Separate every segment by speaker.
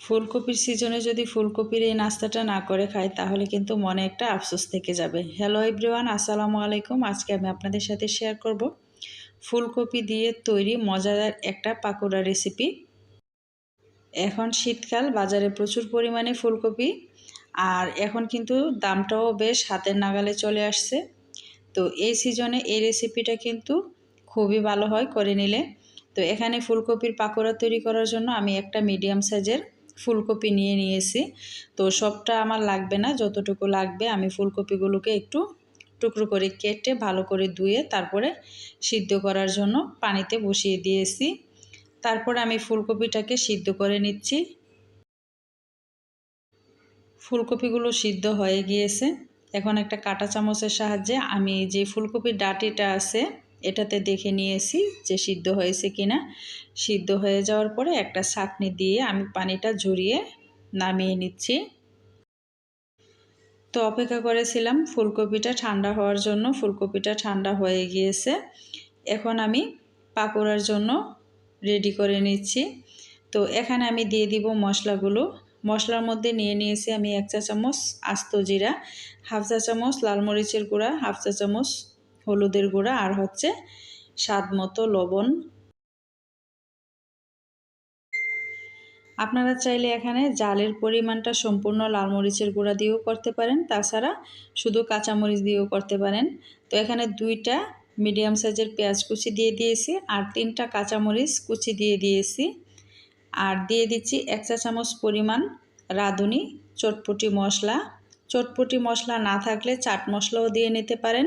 Speaker 1: ফুলকপির সিজনে যদি ফুলকপির এই নাস্তাটা না করে খাই তাহলে কিন্তু মনে একটা আফসোস থেকে যাবে। হ্যালো এভরিওয়ান আসসালামু আলাইকুম। আজকে আমি আপনাদের সাথে শেয়ার করব ফুলকপি দিয়ে তৈরি মজাদার একটা পাকোড়া রেসিপি এখন শীতকাল, বাজারে প্রচুর পরিমাণে ফুলকপি, আর এখন কিন্তু দামটাও বেশ হাতের নাগালে চলে আসছে। তো এই সিজনে এই রেসিপিটা কিন্তু খুবই ভালো হয় করে নিলে। তো এখানে ফুলকপির পাকোড়া তৈরি করার জন্য আমি একটা মিডিয়াম সাইজের ফুলকপি নিয়ে নিয়েছি। তো সবটা আমার লাগবে না, যতটুকু লাগবে আমি ফুলকপিগুলোকে একটু টুকরো করে কেটে ভালো করে ধুয়ে তারপরে সিদ্ধ করার জন্য পানিতে বসিয়ে দিয়েছি। তারপরে আমি ফুলকপিটাকে সিদ্ধ করে নিচ্ছি। ফুলকপিগুলো সিদ্ধ হয়ে গিয়েছে। এখন একটা কাটা চামচের সাহায্যে আমি যে ফুলকপির ডাটিটা আছে এটাতে দেখে নিয়েছি যে সিদ্ধ হয়েছে কিনা। সিদ্ধ হয়ে যাওয়ার পরে একটা ছাঁকনি দিয়ে আমি পানিটা ঝরিয়ে নামিয়ে নিচ্ছি। তো অপেক্ষা করেছিলাম ফুলকপিটা ঠান্ডা হওয়ার জন্য। ফুলকপিটা ঠান্ডা হয়ে গিয়েছে। এখন আমি পাকোড়ার জন্য রেডি করে নিচ্ছি। তো এখানে আমি দিয়ে দিব মশলাগুলো। মশলার মধ্যে নিয়ে নিয়েছি আমি এক চা চামচ আস্ত জিরা, হাফ চা চামচ লাল মরিচের গুঁড়া, হাফ চা চামচ হলুদের গুঁড়া আর হচ্ছে স্বাদ মতো লবণ। আপনারা চাইলে এখানে জালের পরিমাণটা সম্পূর্ণ লাল মরিচের গুঁড়া দিয়েও করতে পারেন, তাছাড়া শুধু কাঁচামরিচ দিয়েও করতে পারেন। তো এখানে দুইটা মিডিয়াম সাইজের পেঁয়াজ কুচি দিয়ে দিয়েছি আর তিনটা কাঁচামরিচ কুচি দিয়ে দিয়েছি। আর দিয়ে দিচ্ছি এক চা চামচ পরিমাণ রাঁধুনি, চটপটি মশলা। চটপটি মশলা না থাকলে চাট মশলাও দিয়ে নিতে পারেন।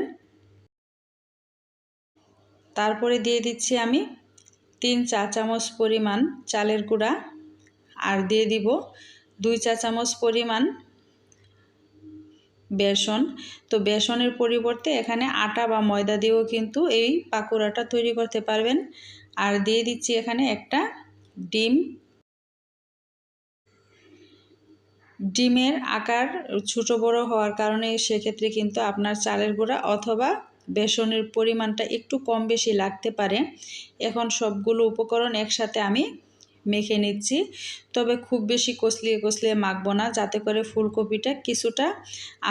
Speaker 1: তারপরে দিয়ে দিচ্ছি আমি তিন চা চামচ পরিমাণ চালের গুঁড়া আর দিয়ে দিব দুই চা চামচ পরিমাণ বেসন। তো বেসনের পরিবর্তে এখানে আটা বা ময়দা দিয়েও কিন্তু এই পাকোড়াটা তৈরি করতে পারবেন। আর দিয়ে দিচ্ছি এখানে একটা ডিম। ডিমের আকার ছোট বড় হওয়ার কারণে সেক্ষেত্রে কিন্তু আপনার চালের গুঁড়া অথবা বেসনের পরিমাণটা একটু কম বেশি লাগতে পারে। এখন সবগুলো উপকরণ একসাথে আমি মেখে নিচ্ছি। তবে খুব বেশি কষলিয়ে কষলিয়ে মাখবো না, যাতে করে ফুলকপিটা কিছুটা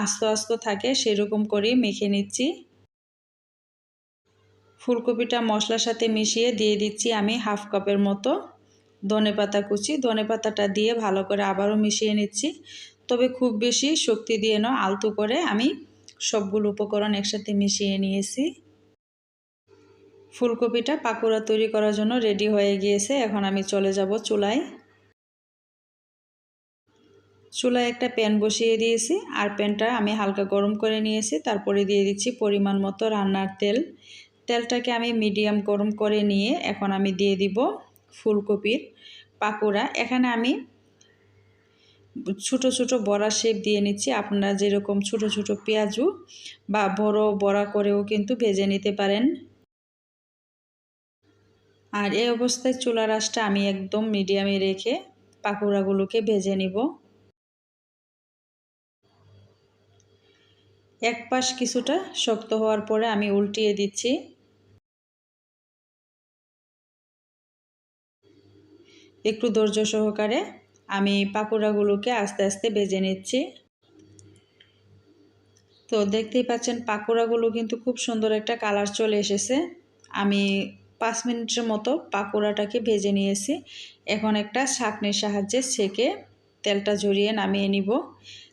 Speaker 1: আস্ত আস্ত থাকে, সেরকম করেই মেখে নিচ্ছি। ফুলকপিটা মশলার সাথে মিশিয়ে দিয়ে দিচ্ছি আমি হাফ কাপের মতো ধনে পাতা কুচি। ধনে পাতাটা দিয়ে ভালো করে আবারও মিশিয়ে নিচ্ছি। তবে খুব বেশি শক্তি দিয়ে না আলতু করে আমি সবগুলো উপকরণ একসাথে মিশিয়ে নিয়েছি। ফুলকপিটা পাকোড়া তৈরি করার জন্য রেডি হয়ে গিয়েছে। এখন আমি চলে যাব চুলায়। চুলায় একটা প্যান বসিয়ে দিয়েছি আর প্যানটা আমি হালকা গরম করে নিয়েছি। তারপরে দিয়ে দিচ্ছি পরিমাণ মতো রান্নার তেল। তেলটাকে আমি মিডিয়াম গরম করে নিয়ে এখন আমি দিয়ে দিব ফুলকপির পাকোড়া। এখানে আমি ছোট ছোট বড়া শেপ দিয়ে নিচ্ছি। আপনারা যেরকম ছোট ছোট পেঁয়াজু বা বড় বড়া করেও কিন্তু ভেজে নিতে পারেন। আর এই অবস্থায় চুলা রাসটা আমি একদম মিডিয়ামে রেখে পাকোড়াগুলোকে ভেজে নিব। এক পাশ কিছুটা শক্ত হওয়ার পরে আমি উল্টিয়ে দিচ্ছি। একটু ধৈর্য সহকারে আমি পাকোড়াগুলোকে আস্তে আস্তে বেজে নিচ্ছি। তো দেখতেই পাচ্ছেন পাকোড়াগুলো কিন্তু খুব সুন্দর একটা কালার চলে এসেছে। আমি পাঁচ মিনিটের মতো পাকোড়াটাকে ভেজে নিয়েছি। এখন একটা শাকনির সাহায্যে সেকে তেলটা জড়িয়ে নামিয়ে নিব।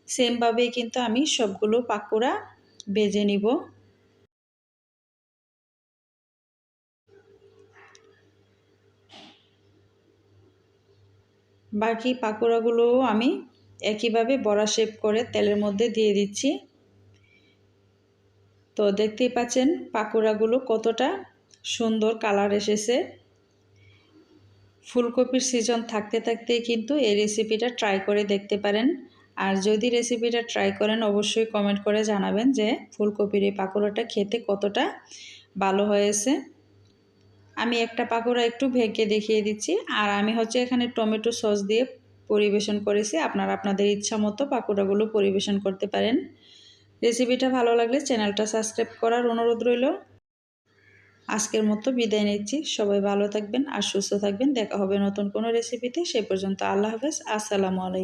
Speaker 1: সেমভাবেই কিন্তু আমি সবগুলো পাকোড়া ভেজে নিব। বাকি পাকোড়াগুলোও আমি একইভাবে বড়া শেপ করে তেলের মধ্যে দিয়ে দিচ্ছি। তো দেখতেই পাচ্ছেন পাকোড়াগুলো কতটা সুন্দর কালার এসেছে। ফুলকপির সিজন থাকতে থাকতে কিন্তু এই রেসিপিটা ট্রাই করে দেখতে পারেন। আর যদি রেসিপিটা ট্রাই করেন, অবশ্যই কমেন্ট করে জানাবেন যে ফুলকপির এই পাকোড়াটা খেতে কতটা ভালো হয়েছে। আমি একটা পাকোড়া একটু ভেঙে দেখিয়ে দিচ্ছি। আর আমি হচ্ছে এখানে টমেটো সস দিয়ে পরিবেশন করেছি। আপনারা আপনাদের ইচ্ছা মতো পাকোড়াগুলো পরিবেশন করতে পারেন। রেসিপিটা ভালো লাগলে চ্যানেলটা সাবস্ক্রাইব করার অনুরোধ রইল। আজকের মতো বিদায় নিচ্ছি। সবাই ভালো থাকবেন আর সুস্থ থাকবেন। দেখা হবে নতুন কোনো রেসিপিতে। সে পর্যন্ত আল্লাহ হাফেজ। আসসালামু আলাইকুম।